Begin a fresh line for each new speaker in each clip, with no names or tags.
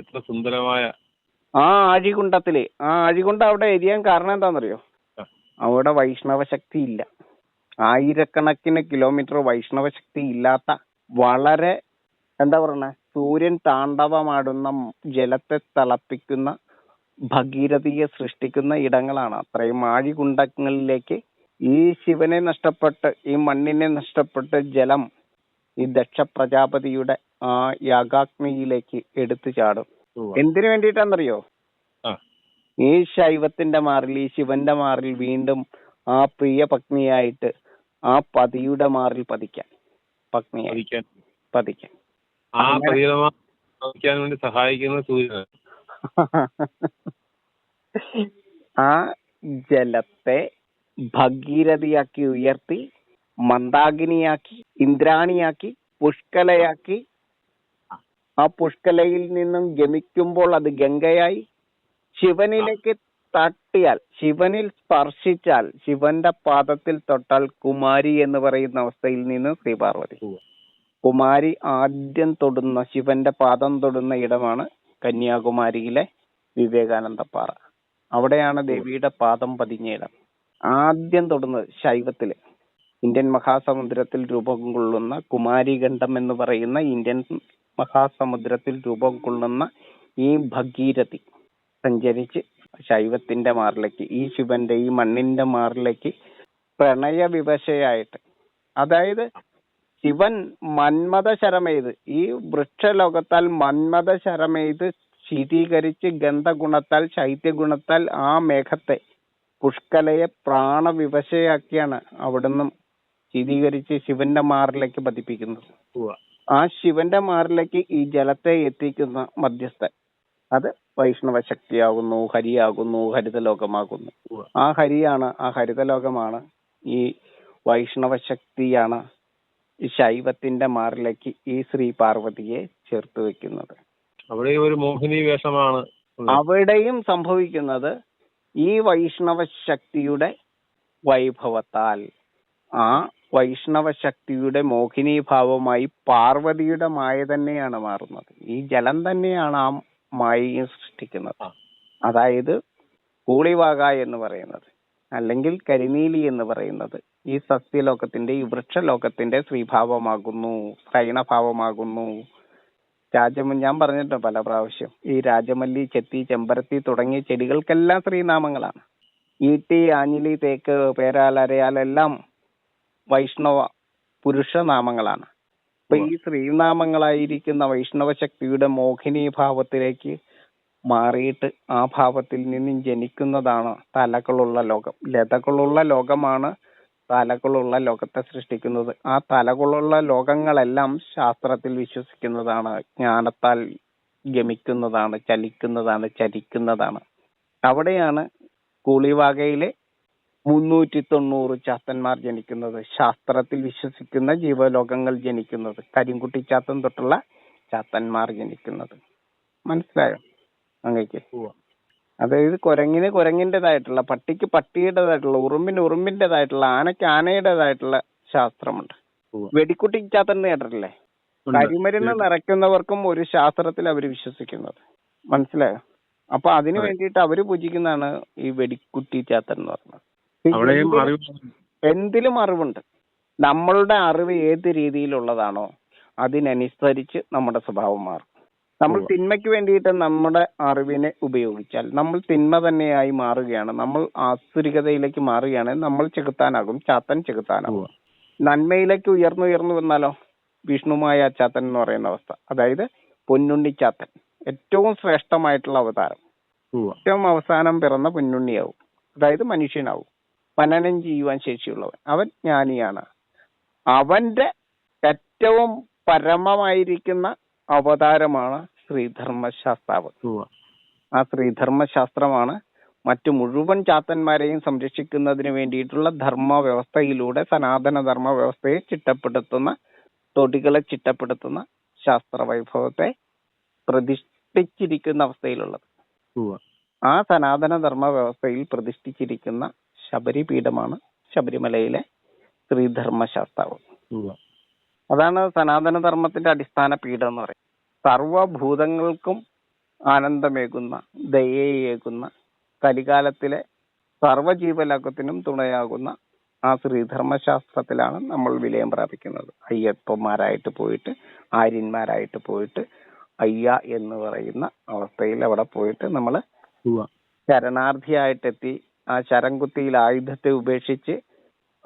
എത്ര സുന്ദരമായ
ആ ആഴികുണ്ടത്തിൽ. ആ അഴികുണ്ട അവിടെ എരിയാൻ കാരണം എന്താണെന്നറിയോ അവിടെ വൈഷ്ണവ ശക്തി ഇല്ല. ആയിരക്കണക്കിന് കിലോമീറ്റർ വൈഷ്ണവ ശക്തി ഇല്ലാത്ത വളരെ എന്താ പറയണേ? സൂര്യൻ താണ്ഡവമാടുന്ന ജലത്തെ തിളപ്പിക്കുന്ന ഭഗീരഥിയെ സൃഷ്ടിക്കുന്ന ഇടങ്ങളാണ്. അത്രയും ആഴികുണ്ടങ്ങളിലേക്ക് ഈ ശിവനെ നഷ്ടപ്പെട്ട് ഈ മണ്ണിനെ നഷ്ടപ്പെട്ട് ജലം ഈ ദക്ഷ പ്രജാപതിയുടെ ആ യാഗാഗ്നിയിലേക്ക് എടുത്തു ചാടും. എന്തിനു വേണ്ടിയിട്ടാണെന്നറിയോ ഈ ശൈവത്തിന്റെ മാറിൽ ഈ ശിവന്റെ മാറിൽ വീണ്ടും ആ പ്രിയ പത്നിയായിട്ട് ആ പതിയുടെ മാറിൽ പതിക്കാൻ പത്നിയായി
പതിക്കാൻ. ആ പതിക്കാൻ വേണ്ടി സഹായിക്കുന്ന
ആ ജലത്തെ ഭഗീരഥിയാക്കി ഉയർത്തി മന്ദാകിനിയാക്കി ഇന്ദ്രാണിയാക്കി പുഷ്കലയാക്കി ആ പുഷ്കലയിൽ നിന്നും ഗമിക്കുമ്പോൾ അത് ഗംഗയായി ശിവനിലേക്ക് തട്ടിയാൽ ശിവനിൽ സ്പർശിച്ചാൽ ശിവന്റെ പാദത്തിൽ തൊട്ടാൽ കുമാരി എന്ന് പറയുന്ന അവസ്ഥയിൽ നിന്ന് ശ്രീപാർവതി. കുമാരി ആദ്യം തൊടുന്ന ശിവന്റെ പാദം തൊടുന്ന ഇടമാണ് കന്യാകുമാരിയിലെ വിവേകാനന്ദ പാറ. അവിടെയാണ് ദേവിയുടെ പാദം പതിഞ്ഞ ഇടം. ആദ്യം തൊടുന്നത് ശൈവത്തിൽ. ഇന്ത്യൻ മഹാസമുദ്രത്തിൽ രൂപം കൊള്ളുന്ന കുമാരിഖണ്ഡം എന്ന് പറയുന്ന ഇന്ത്യൻ മഹാസമുദ്രത്തിൽ രൂപം കൊള്ളുന്ന ഈ ഭഗീരഥി സഞ്ചരിച്ച് ശൈവത്തിന്റെ മാറിലേക്ക് ഈ ശിവന്റെ ഈ മണ്ണിന്റെ മാറിലേക്ക് പ്രണയ വിവശയായിട്ട് അതായത് ശിവൻ മന്മത ശരമെയ്ത് ഈ വൃക്ഷലോകത്താൽ മന്മത ശരമെയ്ത് ശീതീകരിച്ച് ഗന്ധഗുണത്താൽ ശൈത്യഗുണത്താൽ ആ മേഘത്തെ പുഷ്കലയെ പ്രാണവിവശയാക്കിയാണ് അവിടുന്ന് ശീതീകരിച്ച് ശിവന്റെ മാറിലേക്ക് പതിപ്പിക്കുന്നത്. ആ ശിവന്റെ മാറിലേക്ക് ഈ ജലത്തെ എത്തിക്കുന്ന മധ്യസ്ഥൻ. അത് വൈഷ്ണവ ശക്തിയാകുന്നു ഹരിയാകുന്നു ഹരിതലോകമാകുന്നു. ആ ഹരിയാണ് ആ ഹരിതലോകമാണ് ഈ വൈഷ്ണവ ശക്തിയാണ് ഈ ശൈവത്തിന്റെ മാറിലേക്ക് ഈ ശ്രീ പാർവതിയെ ചേർത്ത് വെക്കുന്നത്.
അവിടെ ഒരു മോഹിനി വേഷമാണ്
അവിടെയും സംഭവിക്കുന്നത് ഈ വൈഷ്ണവ ശക്തിയുടെ വൈഭവത്താൽ ആ വൈഷ്ണവ ശക്തിയുടെ മോഹിനി ഭാവമായി പാർവതിയുടെ മായ തന്നെയാണ് മാറുന്നത്. ഈ ജലം തന്നെയാണ് ആ മായയെ സൃഷ്ടിക്കുന്നത്. അതായത് കൂളിവാക എന്ന് പറയുന്നത് അല്ലെങ്കിൽ കരിനീലി എന്ന് പറയുന്നത് ഈ സസ്യലോകത്തിന്റെ ഈ വൃക്ഷലോകത്തിന്റെ ശ്രീഭാവമാകുന്നു സ്ത്രൈണഭാവമാകുന്നു രാജമ ഞാൻ പറഞ്ഞിട്ടുണ്ട് പല പ്രാവശ്യം ഈ രാജമല്ലി ചെത്തി ചെമ്പരത്തി തുടങ്ങിയ ചെടികൾക്കെല്ലാം ശ്രീനാമങ്ങളാണ് ഈട്ടി ആഞ്ഞിലി തേക്ക് പേരാൽ അരയാൽ എല്ലാം വൈഷ്ണവ പുരുഷ നാമങ്ങളാണ് അപ്പൊ ഈ സ്ത്രീനാമങ്ങളായിരിക്കുന്ന വൈഷ്ണവ ശക്തിയുടെ മോഹിനി ഭാവത്തിലേക്ക് മാറിയിട്ട് ആ ഭാവത്തിൽ നിന്നും ജനിക്കുന്നതാണ് തലകളുള്ള ലോകം. ലതകളുള്ള ലോകമാണ് തലകളുള്ള ലോകത്തെ സൃഷ്ടിക്കുന്നത്. ആ തലകളുള്ള ലോകങ്ങളെല്ലാം ശാസ്ത്രത്തിൽ വിശ്വസിക്കുന്നതാണ്. ജ്ഞാനത്താൽ ഗമിക്കുന്നതാണ് ചലിക്കുന്നതാണ് ചരിക്കുന്നതാണ്. അവിടെയാണ് കൂളിവാകയിലെ മുന്നൂറ്റി തൊണ്ണൂറ് ചാത്തന്മാർ ജനിക്കുന്നത്. ശാസ്ത്രത്തിൽ വിശ്വസിക്കുന്ന ജീവലോകങ്ങൾ ജനിക്കുന്നത്. കരിങ്കുട്ടി ചാത്തൻ തൊട്ടുള്ള ചാത്തന്മാർ ജനിക്കുന്നത്. മനസ്സിലായോ? അങ്ങേക്ക്. അതായത് കുരങ്ങിന് കുരങ്ങിന്റെതായിട്ടുള്ള പട്ടിക്ക് പട്ടിയുടേതായിട്ടുള്ള ഉറുമ്പിന് ഉറുമ്പിന്റെതായിട്ടുള്ള ആനയ്ക്ക് ആനയുടേതായിട്ടുള്ള ശാസ്ത്രമുണ്ട്. വെടിക്കുട്ടി ചാത്തൻ കേട്ടിട്ടില്ലേ? കരിമരുന്ന് നിറയ്ക്കുന്നവർക്കും ഒരു ശാസ്ത്രത്തിൽ അവർ വിശ്വസിക്കുന്നത്. മനസ്സിലായോ? അപ്പൊ അതിനു
അതെ.
വേണ്ടിയിട്ട് അവർ പൂജിക്കുന്നതാണ് ഈ വെടിക്കുട്ടി ചാത്തൻ എന്ന് പറയുന്നത്.
അവിടെയും
എന്തിലും-
അറിവ്
അറിവുണ്ട്. നമ്മളുടെ അറിവ് ഏത് രീതിയിലുള്ളതാണോ അതിനനുസരിച്ച് നമ്മുടെ സ്വഭാവം മാറും. നമ്മൾ തിന്മയ്ക്ക് വേണ്ടിയിട്ട് നമ്മുടെ അറിവിനെ ഉപയോഗിച്ചാൽ നമ്മൾ തിന്മ തന്നെയായി മാറുകയാണ്. നമ്മൾ ആസുരികതയിലേക്ക് മാറുകയാണ് നമ്മൾ ചെകുത്താനാകും ചാത്തൻ ചെകുത്താനാകും. നന്മയിലേക്ക് ഉയർന്നുയർന്നു ഉയർന്നു വന്നാലോ? വിഷ്ണുമായ ചാത്തൻ എന്ന് പറയുന്ന അവസ്ഥ. അതായത് പൊന്നുണ്ണി ചാത്തൻ. ഏറ്റവും ശ്രേഷ്ഠമായിട്ടുള്ള അവതാരം. ഏറ്റവും അവസാനം പിറന്ന പൊന്നുണ്ണിയാവും. അതായത് മനുഷ്യനാവും. മനനം ചെയ്യുവാൻ ശേഷിയുള്ളവൻ. അവൻ ജ്ഞാനിയാണ്. അവന്റെ ഏറ്റവും പരമമായിരിക്കുന്ന അവതാരമാണ് ശ്രീധർമ്മശാസ്താവ്.
ഉവ്വ.
ആ ശ്രീധർമ്മശാസ്ത്രമാണ് മറ്റു മുഴുവൻ ചാത്തന്മാരെയും സംരക്ഷിക്കുന്നതിന് വേണ്ടിയിട്ടുള്ള ധർമ്മ വ്യവസ്ഥയിലൂടെ സനാതന ധർമ്മ വ്യവസ്ഥയെ ചിട്ടപ്പെടുത്തുന്ന തൊടികളെ ചിട്ടപ്പെടുത്തുന്ന ശാസ്ത്ര വൈഭവത്തെ പ്രതിഷ്ഠിച്ചിരിക്കുന്ന അവസ്ഥയിലുള്ളത്. ആ സനാതന ധർമ്മ വ്യവസ്ഥയിൽ പ്രതിഷ്ഠിച്ചിരിക്കുന്ന ശബരിപീഠമാണ് ശബരിമലയിലെ ശ്രീധർമ്മശാസ്താവ്. അതാണ് സനാതന ധർമ്മത്തിന്റെ അടിസ്ഥാന പീഠം എന്ന് പറയുന്നത് സർവഭൂതങ്ങൾക്കും ആനന്ദമേകുന്ന ദയയേകുന്ന കലികാലത്തിലെ സർവജീവലോകത്തിനും തുണയാകുന്ന ആ ശ്രീധർമ്മശാസ്ത്രത്തിലാണ് നമ്മൾ വിലയം പ്രാപിക്കുന്നത് അയ്യപ്പന്മാരായിട്ട് പോയിട്ട് ആര്യന്മാരായിട്ട് പോയിട്ട് അയ്യ എന്ന് പറയുന്ന അവസ്ഥയിൽ അവിടെ പോയിട്ട് നമ്മൾ. ശരണാർത്ഥിയായിട്ടെത്തി ആ ശരംകുത്തിയിൽ ആയുധത്തെ ഉപേക്ഷിച്ച്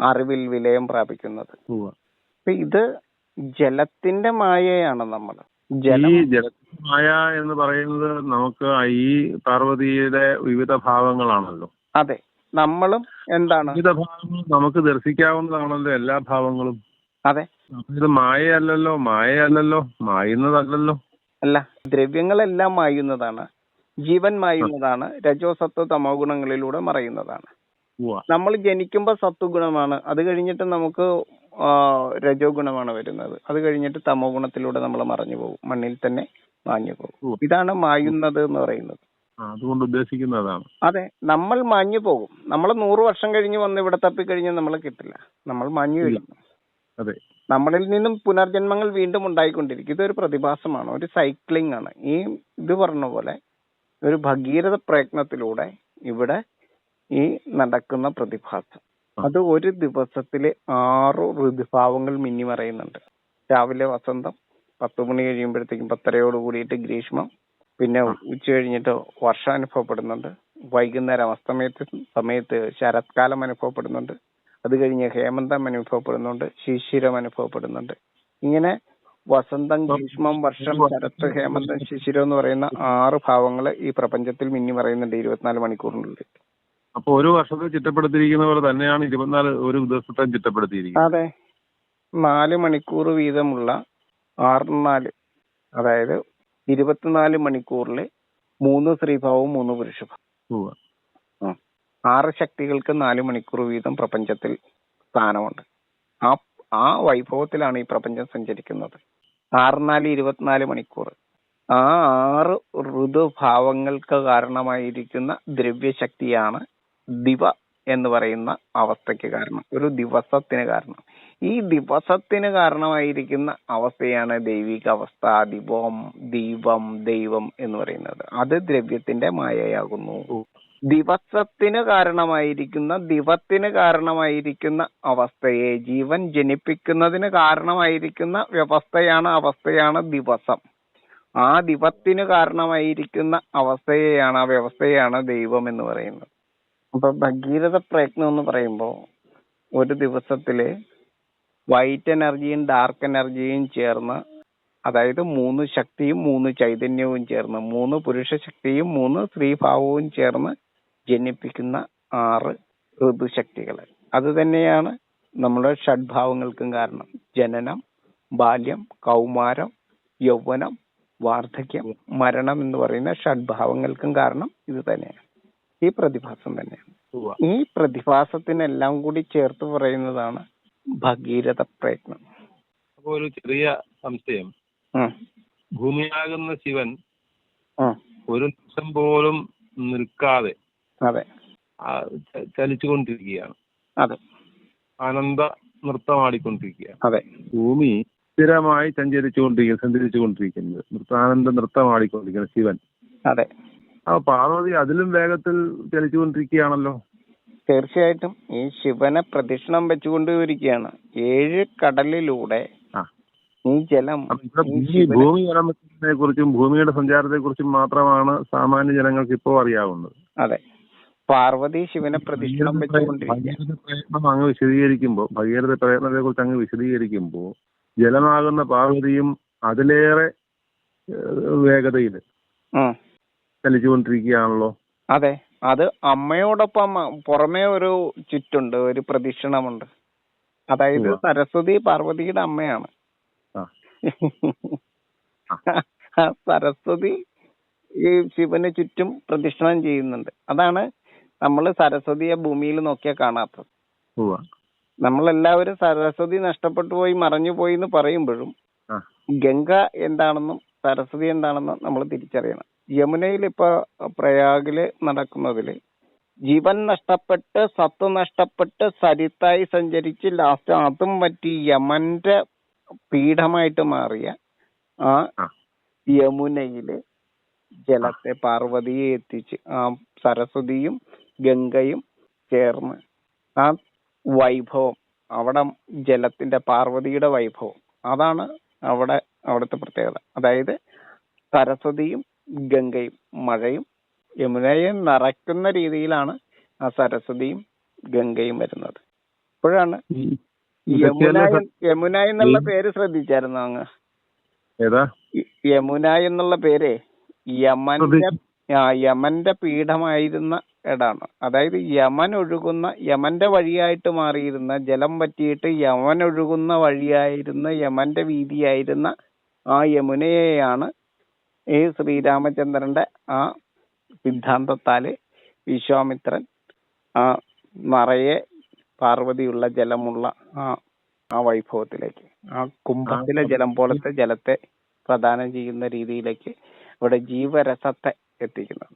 അറിവിൽ വിലയം പ്രാപിക്കുന്നത്. അപ്പൊ ഇത് ജലത്തിന്റെ മായയാണ് നമ്മൾ.
ഈ
ജലത്തിന്റെ
മായ എന്ന് പറയുന്നത് നമുക്ക് ഈ പാർവതിയുടെ വിവിധ ഭാവങ്ങളാണല്ലോ.
അതെ. നമ്മളും എന്താണ്?
വിവിധ ഭാവങ്ങൾ നമുക്ക് ദർശിക്കാവുന്നതാണല്ലോ എല്ലാ ഭാവങ്ങളും.
അതെ.
ഇത് മായയല്ലല്ലോ മായയല്ലല്ലോ മായുന്നതല്ലല്ലോ.
അല്ല ദ്രവ്യങ്ങളെല്ലാം മായുന്നതാണ്. ജീവൻ മായുന്നതാണ് രജോ സത്വ തമോ ഗുണങ്ങളിലൂടെ മറയുന്നതാണ്. നമ്മൾ ജനിക്കുമ്പോൾ സത്വഗുണമാണ് അത് കഴിഞ്ഞിട്ട് നമുക്ക് രജോ ഗുണമാണ് വരുന്നത്. അത് കഴിഞ്ഞിട്ട് തമോ ഗുണത്തിലൂടെ നമ്മൾ മറഞ്ഞു പോകും. മണ്ണിൽ തന്നെ മാഞ്ഞു പോകും. ഇതാണ് മായുന്നത് എന്ന് പറയുന്നത്.
അതുകൊണ്ട് ഉദ്ദേശിക്കുന്നതാണ്.
അതെ നമ്മൾ മാഞ്ഞു പോകും. നമ്മൾ നൂറ് വർഷം കഴിഞ്ഞ് വന്ന് ഇവിടെ തപ്പിക്കഴിഞ്ഞാൽ നമ്മൾ കിട്ടില്ല. നമ്മൾ മാഞ്ഞു. കഴിഞ്ഞു.
അതെ.
നമ്മളിൽ നിന്നും പുനർജന്മങ്ങൾ വീണ്ടും ഉണ്ടായിക്കൊണ്ടിരിക്കും. ഇതൊരു പ്രതിഭാസമാണ്. ഒരു സൈക്ലിംഗ് ആണ്. ഈ ഇത് പറഞ്ഞ പോലെ ഒരു ഭഗീരഥ പ്രയത്നത്തിലൂടെ ഇവിടെ ഈ നടക്കുന്ന പ്രതിഭാസം. അത് ഒരു ദിവസത്തിലെ ആറ് ഋതുഭാവങ്ങൾ മിന്നിമറയുന്നുണ്ട് രാവിലെ വസന്തം പത്ത് മണി കഴിയുമ്പോഴത്തേക്കും പത്തരയോട് കൂടിയിട്ട് ഗ്രീഷ്മം പിന്നെ ഉച്ച കഴിഞ്ഞിട്ട് വർഷം അനുഭവപ്പെടുന്നുണ്ട്. വൈകുന്നേരം അസ്തമയത്ത് സമയത്ത് ശരത്കാലം അനുഭവപ്പെടുന്നുണ്ട്. അത് കഴിഞ്ഞ് ഹേമന്തം അനുഭവപ്പെടുന്നുണ്ട് ശിശിരം അനുഭവപ്പെടുന്നുണ്ട്. ഇങ്ങനെ വസന്തം ഗ്രീഷ്മം വർഷം ശരത്ത് ഹേമന്തം ശിശിരം എന്ന് പറയുന്ന ആറ് ഭാവങ്ങൾ ഈ പ്രപഞ്ചത്തിൽ മിന്നി മറയുന്നുണ്ട്. ഇരുപത്തിനാല് മണിക്കൂറിനുള്ളിൽ.
അപ്പൊ ഒരു വർഷത്തെ ചിട്ടപ്പെടുത്തിയിരിക്കുന്ന പോലെ തന്നെയാണ് ഇരുപത്തിനാല് ഒരു ദിവസത്തെ ചിട്ടപ്പെടുത്തിയിരിക്കുന്നത്.
അതെ. നാല് മണിക്കൂർ വീതമുള്ള ആറ് നാല് അതായത് ഇരുപത്തിനാല് മണിക്കൂറിൽ മൂന്ന് സ്ത്രീഭാവവും മൂന്ന് പുരുഷഭാവം. ആറ് ശക്തികൾക്ക് നാല് മണിക്കൂർ വീതം പ്രപഞ്ചത്തിൽ സ്ഥാനമുണ്ട്. ആ ആ വൈഭവത്തിലാണ് ഈ പ്രപഞ്ചം സഞ്ചരിക്കുന്നത്. ആറ് നാല് ഇരുപത്തിനാല് മണിക്കൂർ. ആ ആറ് ഋതുഭാവങ്ങൾക്ക് കാരണമായിരിക്കുന്ന ദ്രവ്യശക്തിയാണ് ദിവ എന്ന് പറയുന്ന അവസ്ഥയ്ക്ക് കാരണം. ഒരു ദിവസത്തിന് കാരണം. ഈ ദിവസത്തിന് കാരണമായിരിക്കുന്ന അവസ്ഥയാണ് ദൈവിക അവസ്ഥ ദിവം ദീപം ദൈവം എന്ന് പറയുന്നത്. അത് ദ്രവ്യത്തിന്റെ മായയാകുന്നു. ദിവസത്തിന് കാരണമായിരിക്കുന്ന ദിവത്തിന് കാരണമായിരിക്കുന്ന അവസ്ഥയെ ജീവൻ ജനിപ്പിക്കുന്നതിന് കാരണമായിരിക്കുന്ന വ്യവസ്ഥയാണ് അവസ്ഥയാണ് ദിവസം. ആ ദിവത്തിന് കാരണമായിരിക്കുന്ന അവസ്ഥയെയാണ് ആ വ്യവസ്ഥയാണ് ദൈവം എന്ന് പറയുന്നത്. അപ്പൊ ഭഗീരഥ പ്രയത്നം എന്ന് പറയുമ്പോൾ ഒരു ദിവസത്തിൽ വൈറ്റ് എനർജിയും ഡാർക്ക് എനർജിയും ചേർന്ന് അതായത് മൂന്ന് ശക്തിയും മൂന്ന് ചൈതന്യവും ചേർന്ന് മൂന്ന് പുരുഷ ശക്തിയും മൂന്ന് സ്ത്രീഭാവവും ചേർന്ന് ജനിപ്പിക്കുന്ന ആറ് ഋതുശക്തികൾ അത് തന്നെയാണ് നമ്മുടെ ഷഡ്ഭാവങ്ങൾക്കും കാരണം ജനനം ബാല്യം കൗമാരം യൗവനം വാർദ്ധക്യം മരണം എന്ന് പറയുന്ന ഷഡ്ഭാവങ്ങൾക്കും കാരണം ഇത് തന്നെയാണ് ഈ പ്രതിഭാസം തന്നെയാണ്. ഈ പ്രതിഭാസത്തിനെല്ലാം കൂടി ചേർത്ത് പറയുന്നതാണ് ഭഗീരഥ പ്രയത്നം
അപ്പൊ ഒരു ചെറിയ സംശയം. ഭൂമിയാകുന്ന ശിവൻ. ഒരു നിമിഷം പോലും നിൽക്കാതെ
അതെ.
ചലിച്ചുകൊണ്ടിരിക്കുകയാണ്.
അതെ.
ആനന്ദ നൃത്തമാടിക്കൊണ്ടിരിക്കുകയാണ്.
അതെ.
ഭൂമി സ്ഥിരമായി സഞ്ചരിച്ചുകൊണ്ടിരിക്കുന്നത്. സഞ്ചരിച്ചുകൊണ്ടിരിക്കുന്നത് നൃത്താനന്ദ നൃത്തമാടിക്കൊണ്ടിരിക്കുന്ന ശിവൻ.
അതെ.
ആ പാർവതി അതിലും വേഗത്തിൽ ചലിച്ചുകൊണ്ടിരിക്കുകയാണല്ലോ.
തീർച്ചയായിട്ടും ഈ ശിവനെ പ്രദക്ഷിണം വെച്ചുകൊണ്ടിരിക്കുകയാണ് ഏഴ് കടലിലൂടെ ഈ ജലം ഈ
ഭൂമി കുറിച്ചും ഭൂമിയുടെ സഞ്ചാരത്തെ കുറിച്ചും മാത്രമാണ് സാമാന്യ ജനങ്ങൾക്ക് ഇപ്പോൾ അറിയാവുന്നത്.
അതെ. പാർവതി ശിവനെ പ്രദക്ഷിണം വെച്ചുകൊണ്ടിരിക്കുകയാണ്.
പ്രയത്നം അങ്ങ് വിശദീകരിക്കുമ്പോൾ ഭഗീരഥ പ്രയത്നത്തെ കുറിച്ച് അങ്ങ് വിശദീകരിക്കുമ്പോൾ ജലമാകുന്ന പാർവതിയും അതിലേറെ വേഗതയിൽ
വേഗതയിൽ.
ചലിച്ചുകൊണ്ടിരിക്കുകയാണല്ലോ.
അതെ. അത് അമ്മയോടൊപ്പം പുറമേ ഒരു ചുറ്റുണ്ട് ഒരു പ്രദക്ഷിണമുണ്ട് അതായത്. സരസ്വതി പാർവതിയുടെ അമ്മയാണ്. സരസ്വതി ഈ ശിവന് ചുറ്റും പ്രദക്ഷിണം ചെയ്യുന്നുണ്ട്. അതാണ് നമ്മൾ സരസ്വതിയെ ഭൂമിയിൽ നോക്കിയാൽ കാണാത്തത്. നമ്മളെല്ലാവരും സരസ്വതി നഷ്ടപ്പെട്ടു പോയി മറഞ്ഞു പോയി എന്ന് പറയുമ്പോഴും. ഗംഗ എന്താണെന്നും സരസ്വതി എന്താണെന്നും നമ്മൾ തിരിച്ചറിയണം യമുനയിൽ ഇപ്പൊ പ്രയാഗിൽ നടക്കുന്നതിൽ ജീവൻ നഷ്ടപ്പെട്ട് സത്ത് നഷ്ടപ്പെട്ട് സരിത്തായി സഞ്ചരിച്ച് ലാസ്റ്റ് അതും പറ്റി യമന്റെ പീഠമായിട്ട് മാറിയ ആ. യമുനയിൽ ജലത്തെ പാർവതിയെ എത്തിച്ച് ആ സരസ്വതിയും ഗംഗയും ചേർന്ന്. ആ വൈഭവം അവിടെ ജലത്തിന്റെ പാർവതിയുടെ വൈഭവം അതാണ് അവിടെ അവിടുത്തെ പ്രത്യേകത. അതായത് സരസ്വതിയും ഗംഗയും മഴയും യമുനയെ നിറയ്ക്കുന്ന രീതിയിലാണ് ആ സരസ്വതിയും ഗംഗയും വരുന്നത്. ഇപ്പോഴാണ് യമുന യമുന എന്നുള്ള പേര് ശ്രദ്ധിച്ചായിരുന്നു അങ്ങ്? യമുന എന്നുള്ള പേര് യമന്റെ ആ യമന്റെ പീഠമായിരുന്ന ഇടാണ്. അതായത് യമൻ ഒഴുകുന്ന യമന്റെ വഴിയായിട്ട് മാറിയിരുന്ന ജലം പറ്റിയിട്ട് യമൻ ഒഴുകുന്ന വഴിയായിരുന്ന യമന്റെ വീതിയായിരുന്ന ആ യമുനയെയാണ് ഈ ശ്രീരാമചന്ദ്രന്റെ ആ സിദ്ധാന്തത്താൽ വിശ്വാമിത്രൻ ആ നിറയെ പാർവതിയുള്ള ജലമുള്ള ആ ആ വൈഭവത്തിലേക്ക് ആ കുംഭത്തിലെ ജലം പോലത്തെ ജലത്തെ പ്രദാനം ചെയ്യുന്ന രീതിയിലേക്ക് ഇവിടെ ജീവരസത്തെ എത്തിക്കുന്നത്